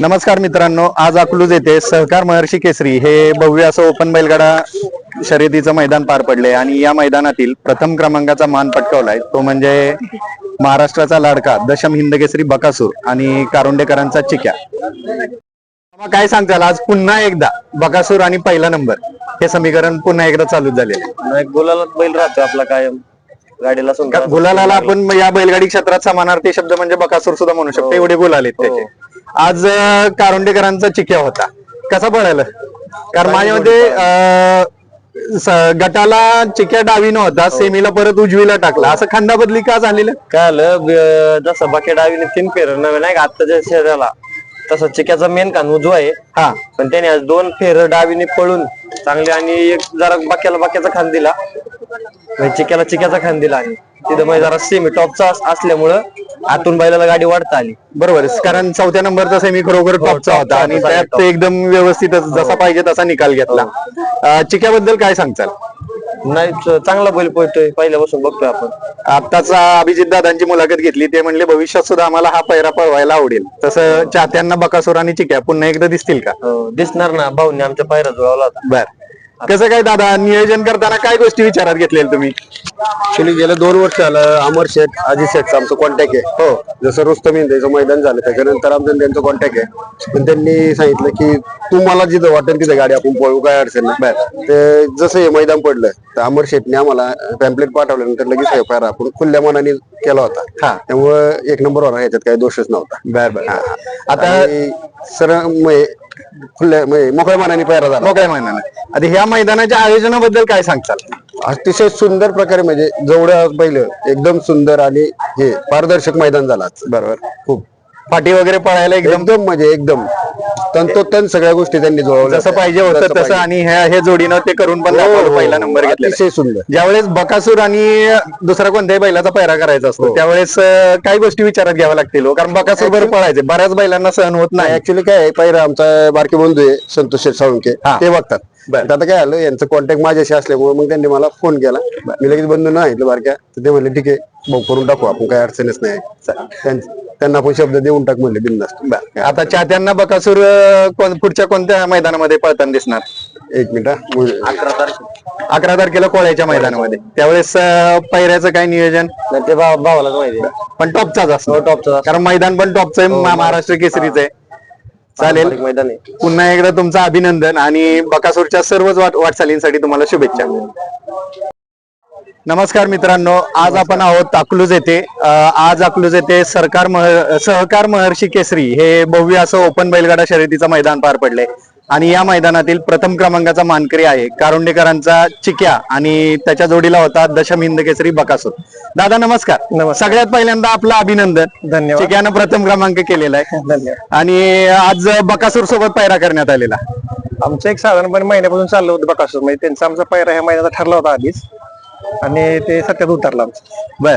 नमस्कार मित्रांनो आज अकलूज येथे सहकार महर्षी केसरी हे भव्य असं ओपन बैलगाडा शर्यतीचं मैदान पार पडले आणि या मैदानातील प्रथम क्रमांकाचा मान पटकावलाय. तो म्हणजे महाराष्ट्राचा लाडका दशम हिंद केसरी बकासूर आणि कारुंडेकरांचा चिक्या. काय सांगताल? आज पुन्हा एकदा बकासूर आणि पहिला नंबर. हे समीकरण पुन्हा एकदा चालू झालेलं एक बोलायला बैल राहतो आपला कायम. गाडीला सुंदर गुलालाला आपण या बैलगाडी क्षेत्रात समानार्थी शब्द म्हणजे बकासूर सुद्धा म्हणू शकतो. एवढे गुलाल आहेत त्याचे. आज कारुंडेकरांचा चिक्या होता. कसा पळायला कारण माझ्या मते अं, स- गटाला चिक्या डावीनं होता सेमीला परत उजवीला टाकला. असं खांदा बदली का झालेलं? काय आलं? ब- जसं बाकी डावीने तीन फेर नवे नाही का? आत्ताच्या शरीराला. तसं चिक्याचा मेन कान उजवा आहे. हा. पण त्याने आज दोन फेर डावीने पळून चांगले आणि एक जरा बाक्याला बाक्याचा खान दिला. चिक्याला चिक्याचा खान दिला आणि तिथं म्हणजे जरा सेमी टॉपचा अस- असल्यामुळं आतून बैलाला गाडी वाढता आली. बरोबर. कारण चौथ्या नंबरचा सेमी खरोखर टॉपचा टॉपचा होता. आणि त्यात. एकदम व्यवस्थितच जसा पाहिजे तसा निकाल घेतला. अं, चिक्याबद्दल काय सांगचाल नाही च- चांगला बैल पळतोय. पहिल्यापासून बघतोय आपण. आताच अभिजित दादांची मुलाखत घेतली. ते म्हणले भविष्यात सुद्धा आम्हाला हा पैरा पळवायला आवडेल. तसं चाहत्यांना बकासूर आणि चिक्या पुन्हा एकदा दिसतील का? हो, दिसणार ना. भाऊने आमच्या पायरा जुळवला होता. बर. कसं काय दादा? नियोजन करताना काय गोष्टी विचारात घेतलेल्या तुम्ही? ऍक्च्युली गेल्या दोन वर्ष झालं अमर शेठ अजित शेठचा आमचं कॉन्टॅक्ट आहे. हो जसं रुस्तम इंदेचं मैदान झालं त्याच्यानंतर आमचं त्यांचं कॉन्टॅक्ट आहे. पण त्यांनी सांगितलं की तुम्हाला जिथं वाटेल तिथं गाडी आपण पळू काय अडचण नाही. ते जसं हे मैदान पडलं तर अमर शेठने आम्हाला पॅम्पलेट पाठवल्यानंतर लगेच पायरा आपण खुल्या मनाने केला होता. हा. त्यामुळे एक नंबर होणार ह्याच्यात काही दोषच नव्हता. बर बर. आता सर खुल्या म्हणजे मोकळ्या मनाने पायरा झाला. काय म्हणणार आता ह्या मैदानाच्या आयोजनाबद्दल काय सांगचाल अतिशय सुंदर प्रकारे म्हणजे जेवढं पहिलं एकदम सुंदर आणि हे पारदर्शक मैदान झालं. बरोबर. खूप. पाठी वगैरे पळायला एकदम? एकदम म्हणजे एकदम. तंतोतंत सगळ्या गोष्टी त्यांनी जुळवल्या जसं पाहिजे होतं तसं. आणि ह्या हे जोडीनं ते करून पण हो, दाखवलं हो, पहिला हो. नंबर अतिशय सुंदर ज्यावेळेस बकासूर आणि दुसरा कोणत्याही बैलाचा पैरा करायचा असतो त्यावेळेस अं, काही गोष्टी विचारात घ्याव्या लागतील हो. कारण बकासूर बरं पळायचे बऱ्याच बैलांना सहन होत नाही ऍक्च्युली काय आहे, पहिला आमचा बारके बंधू आहे संतोष शेठ साळुंके हा. ते बघतात बरं. आता काय आलं यांचं कॉन्टॅक्ट माझ्याशी असल्यामुळे मग त्यांनी मला फोन केला. मी लगेच बंधू नाही सांगितलं बारक्या. तर ते म्हणले ठीक आहे भाऊ करून टाकू आपण काही अडचणच नाही. त्यां- त्यांना आपण शब्द देऊन टाक म्हणले बिंदास्त आता चाहत्यांना बकासूर अं, कोण- पुढच्या कोणत्या मैदानामध्ये पळताना दिसणार? एक मिनिट हा. मुल- अकरा तारखे अकरा तारखेला कोळ्याच्या मैदानामध्ये. त्यावेळेस अं, पैऱ्याचं काय नियोजन? नाही ते भाव- भावालाच माहिती. पण टॉपचाच असतो हो, असतो. कारण मैदान पण टॉपचं आहे मा- महाराष्ट्र केसरीचं आहे. चालेल. पारंपरिक मैदान आहे. पुन्हा एकदा तुमचं अभिनंदन आणि बकासूरच्या सर्वच वाट वाटचालींसाठी तुम्हाला शुभेच्छा. नमस्कार मित्रांनो आज आपण आहोत अकलूज येथे. अं, आज अकलूज येथे सरकार मह सहकार महर्षी केसरी हे भव्य असं ओपन बैलगाडा शर्यतीचं मैदान पार पडले आणि या मैदानातील प्रथम क्रमांकाचा मानकरी आहे कारुंडेकरांचा चिक्या आणि त्याच्या जोडीला होता दशम हिंद केसरी बकासूर. दादा नमस्कार. सगळ्यात पहिल्यांदा आपलं अभिनंदन. धन्यवाद. चिक्यानं प्रथम क्रमांक केलेला आहे. धन्यवाद. आणि आज बकासूर सोबत पायरा करण्यात आलेला. आमचं एक साधारणपणे महिन्यापासून चाललं होतं बकासूर. म्हणजे त्यांचा आमचा पहिला ह्या महिन्याचा ठरला होता आधीच. आणि ते सत्यात उतरला बर.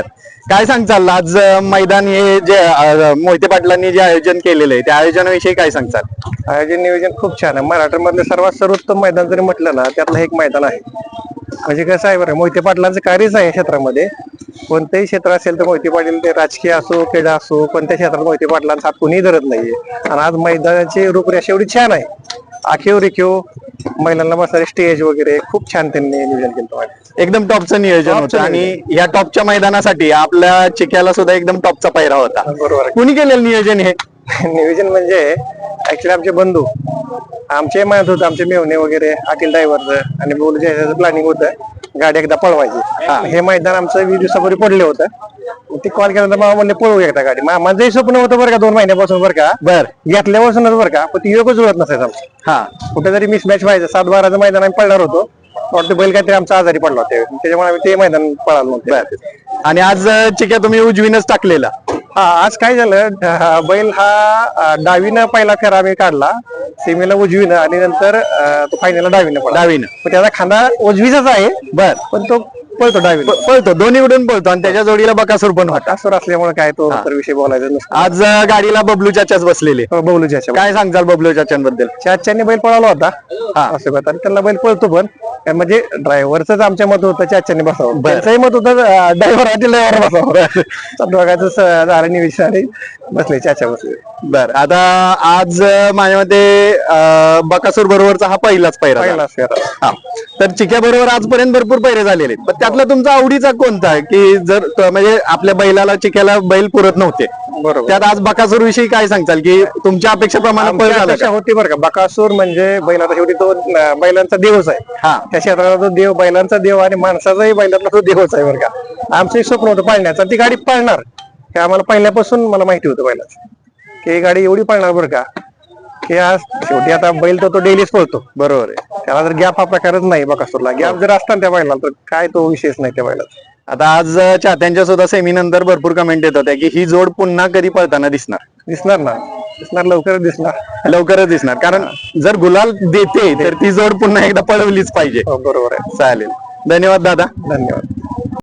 काय सांगचाल आज मैदान हे जे अं, मोहिते पाटलांनी जे आयोजन केलेलं आहे त्या आयोजनाविषयी काय सांगचाल आयोजन नियोजन खूप छान आहे. मराठवाड्यामधलं सर्वात सर्वोत्तम मैदान जरी म्हटलं ना त्यातलं हे एक मैदान आहे. म्हणजे कसं आहे बरं मोहिते पाटलांचं कार्यच आहे या क्षेत्रामध्ये. कोणतंही क्षेत्र असेल तर मोहिते पाटील ते राजकीय असो क्रीडा असो कोणत्या क्षेत्रात मोहिते पाटलांचा हात कोणीही धरत नाहीये. आणि आज मैदानाची रूपरेषा एवढी छान आहे. आखीव रेखीव महिलांना बसणारे स्टेज वगैरे खूप छान त्यांनी नियोजन केलं एकदम टॉपचं नियोजन होतं आणि या टॉपच्या मैदानासाठी आपल्या चिक्याला सुद्धा एकदम टॉपचा पायरा होता. बरोबर. कुणी केलेलं नियोजन हे? नियोजन म्हणजे ऍक्च्युली आमचे बंधू. आमचे म्हणत होते आमचे मेवणे वगैरे अखिल ड्रायव्हरचं आणि बोल प्लॅनिंग होतं गाडी एकदा पळवायची. हे मैदान आमचं वीस दिवसापूर्वी पडले होतं. ते कॉल केल्यानंतर मामा म्हणले पळवू एकदा गाडी. मा- माझंही स्वप्न होतं बरं का दोन महिन्यापासून बरं का. बर. घेतल्यापासूनच बरं का पण ती योगच जुळत नसायचं हा. कुठेतरी मिस मॅच व्हायचं. सात बाराचं मैदान आम्ही पडणार होतो. वाटतं बैल काहीतरी आमचा आजारी पडला होता. त्यावेळी. त्याच्यामुळे आम्ही ते मैदान पळालो नव्हतं. आणि आज अं, चिक्या तुम्ही उजवीनच टाकलेला. हा आज काय झालं बैल हा अ, डावीनं पहिला फेरा आम्ही काढला. सेमीला उजवीनं आणि नंतर अ, तो फायनलला डावीनं पडला डावीनं. पण त्याचा खांदा उजवीचाच आहे. बर. पण तो पळतो डावीनं प- पळतो. दोन्ही उडून पळतो. आणि त्याच्या जोडीला बकासूर पण होता. असं असल्यामुळे काय तो तर विषय बोलायचा नसतो. आज अं, गाडीला बबलू चाचाच बसलेले. बबलू ज्याच्या काय सांगचाल बबलू चाचांबद्दल? चाच्याने बैल पळाला होता. असं करत आणि त्यांना बैल पळतो पण. म्हणजे ड्रायव्हरच आमच्या मत होतं चाच्याने बसावं. त्यांचंही मत होतं ड्रायव्हर ड्रायव्हर बसावं. दोघांचं स- बसले चाच्या बसले. बर. आता आज अं, माझ्या मते अं, बकासूर बरोबरचा हा पहिलाच पहिला. पहिला फेरा. हा. तर चिक्या बरोबर आजपर्यंत भरपूर पैरे झालेले आहेत. पण त्यातला तुमचा आवडीचा कोणता आहे? की जर त- म्हणजे आपल्या बैलाला चिक्याला बैल पुरत नव्हते. बरोबर. त्यात आज बकासूर विषयी काय सांगताल? की तुमच्या अपेक्षेप्रमाणे पळ आमच्या झालं अपेक्षा का? होती बरं का. बकासूर म्हणजे बैलाचा शेवटी तो अं, बैलांचा देवच आहे. हा. त्या क्षेत्राला तो देव बैलांचा देव आणि माणसाचाही बैलातला तो देवच आहे बरं का. आमचं एक स्वप्न होतं पाळण्याचं. ती गाडी पाळणार. हे आम्हाला पहिल्यापासून मला माहिती होतं बैलाचं. की ही गाडी एवढी पाळणार बरं का. की आज शेवटी आता बैल तर तो डेलीच पळतो बरोबर आहे. त्याला जर गॅप हा प्रकारच नाही बकासूरला गॅप जर असता ना त्या बैलाला तर काय तो विशेष नाही त्या बैलाचा. आता आज चाहत्यांच्या सुद्धा सेमी नंतर भरपूर कमेंट येत होत्या की ही जोड पुन्हा कधी पळताना दिसणार? दिसणार ना. दिसणार लवकरच दिसणार. लवकरच दिसणार. कारण जर गुलाल देते तर ती जोड पुन्हा एकदा पळवलीच पाहिजे. हो, बरोबर आहे. चालेल. धन्यवाद दादा. धन्यवाद.